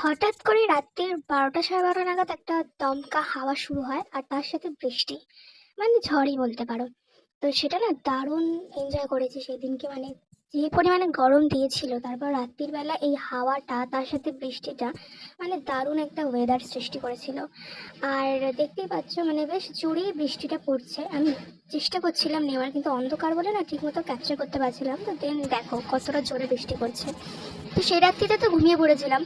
হঠাৎ করে রাত্রির বারোটা সাড়ে বারোটা নাগাদ একটা দমকা হাওয়া শুরু হয়, আর তার সাথে বৃষ্টি। মানে ঝড়ই বলতে পারো। তো সেটা না দারুণ এনজয় করেছি সেদিনকে। মানে যে পরিমাণে গরম দিয়েছিল, তারপর রাত্রির বেলা এই হাওয়াটা, তার সাথে বৃষ্টিটা মানে দারুণ একটা ওয়েদার সৃষ্টি করেছিল। আর দেখতেই পাচ্ছ মানে বেশ জোরেই বৃষ্টিটা পড়ছে। আমি চেষ্টা করছিলাম নেওয়ার, কিন্তু অন্ধকার বলে না ঠিকমতো ক্যাপচার করতে পারছিলাম। তো দেন দেখো কতটা জোরে বৃষ্টি পড়ছে। তো সেই রাত্রিতে তো ঘুমিয়ে পড়েছিলাম।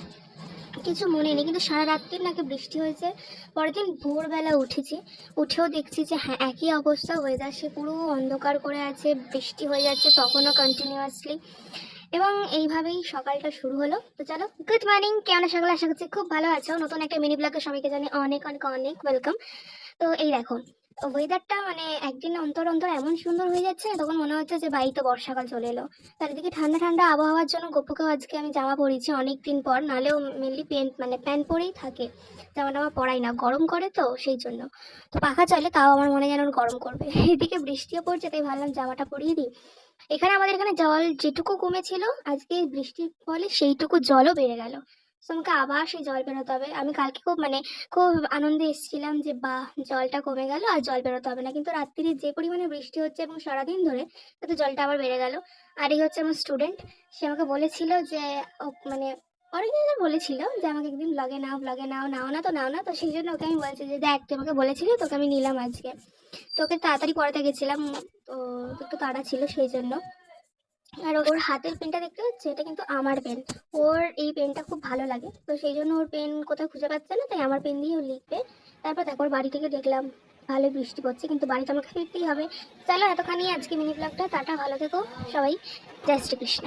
কিছু মনে নেই, কিন্তু সারা রাত্রি নাকি বৃষ্টি হয়েছে। পরের দিন ভোরবেলা উঠেছি, উঠেও দেখছি যে হ্যাঁ একই অবস্থা ওয়েদার সে পুরো অন্ধকার করে আছে, বৃষ্টি হয়ে যাচ্ছে তখনও কন্টিনিউয়াসলি এবং এইভাবেই সকালটা শুরু হলো। তো চলো গুড মর্নিং কেমন সকাল? আশা করছি খুব ভালো আছো। নতুন একটা মিনি ব্লগে সবাইকে জানি অনেক অনেক অনেক ওয়েলকাম তো এই দেখো ওয়েদারটা মানে একদিন অন্তর অন্তর এমন সুন্দর হয়ে যাচ্ছে না, তখন মনে হচ্ছে যে বাড়িতে বর্ষাকাল চলে এলো। চারিদিকে ঠান্ডা ঠান্ডা আবহাওয়ার জন্য গপুকেও আজকে আমি জামা পরেছি অনেক দিন পর নালেও মেনলি প্যান্ট মানে প্যান্ট পরেই থাকে। জামা টামা পরাই না, গরম করে তো সেই জন্য। তো পাখা চলে তাও আমার মনে যেন গরম করবে। এদিকে বৃষ্টিও পড়ছে, তাই ভাবলাম জামাটা পরিয়ে দিই। এখানে আমাদের এখানে জল যেটুকু কমেছিল, আজকে বৃষ্টির ফলে সেইটুকু জলও বেড়ে গেল। তো আবার সেই জল বেরোতে হবে। আমি কালকে খুব মানে খুব আনন্দে এসেছিলাম যে, বাহ, জলটা কমে গেল আর জল বেরোতে হবে না। কিন্তু রাত্রিরে যে পরিমাণে বৃষ্টি হচ্ছে এবং সারাদিন ধরে, তাতে জলটা আবার বেড়ে গেল। আর এই হচ্ছে আমার স্টুডেন্ট সে আমাকে বলেছিল যে মানে অনেকদিন বলেছিল যে, আমাকে একদিন ব্লগে নাও ব্লগে নাও নাও না তো, নাও না তো। সেই জন্য ওকে আমি বলছি যে, দেখ, তুই আমাকে বলেছিলি, তোকে আমি নিলাম আজকে। তো ওকে তাড়াতাড়ি পড়াতে গেছিলাম। তো একটু তাড়া ছিল সেই জন্য। আর ওর হাতের পেনটা দেখতে পাচ্ছি? এটা কিন্তু আমার পেন। ওর এই পেনটা খুব ভালো লাগে। তো সেই জন্য ওর পেন কোথাও খুঁজে পাচ্ছে না, তাই আমার পেন দিয়ে লিখবে। তারপর দেখো, ওর বাড়ি থেকে দেখলাম, ভালো বৃষ্টি পড়ছে, কিন্তু বাড়িতে আমাকে ফিরতেই হবে। চলো এতখানি আজকে মিনি ব্লগটা টাটা, ভালো থেকো সবাই। জয় শ্রীকৃষ্ণ।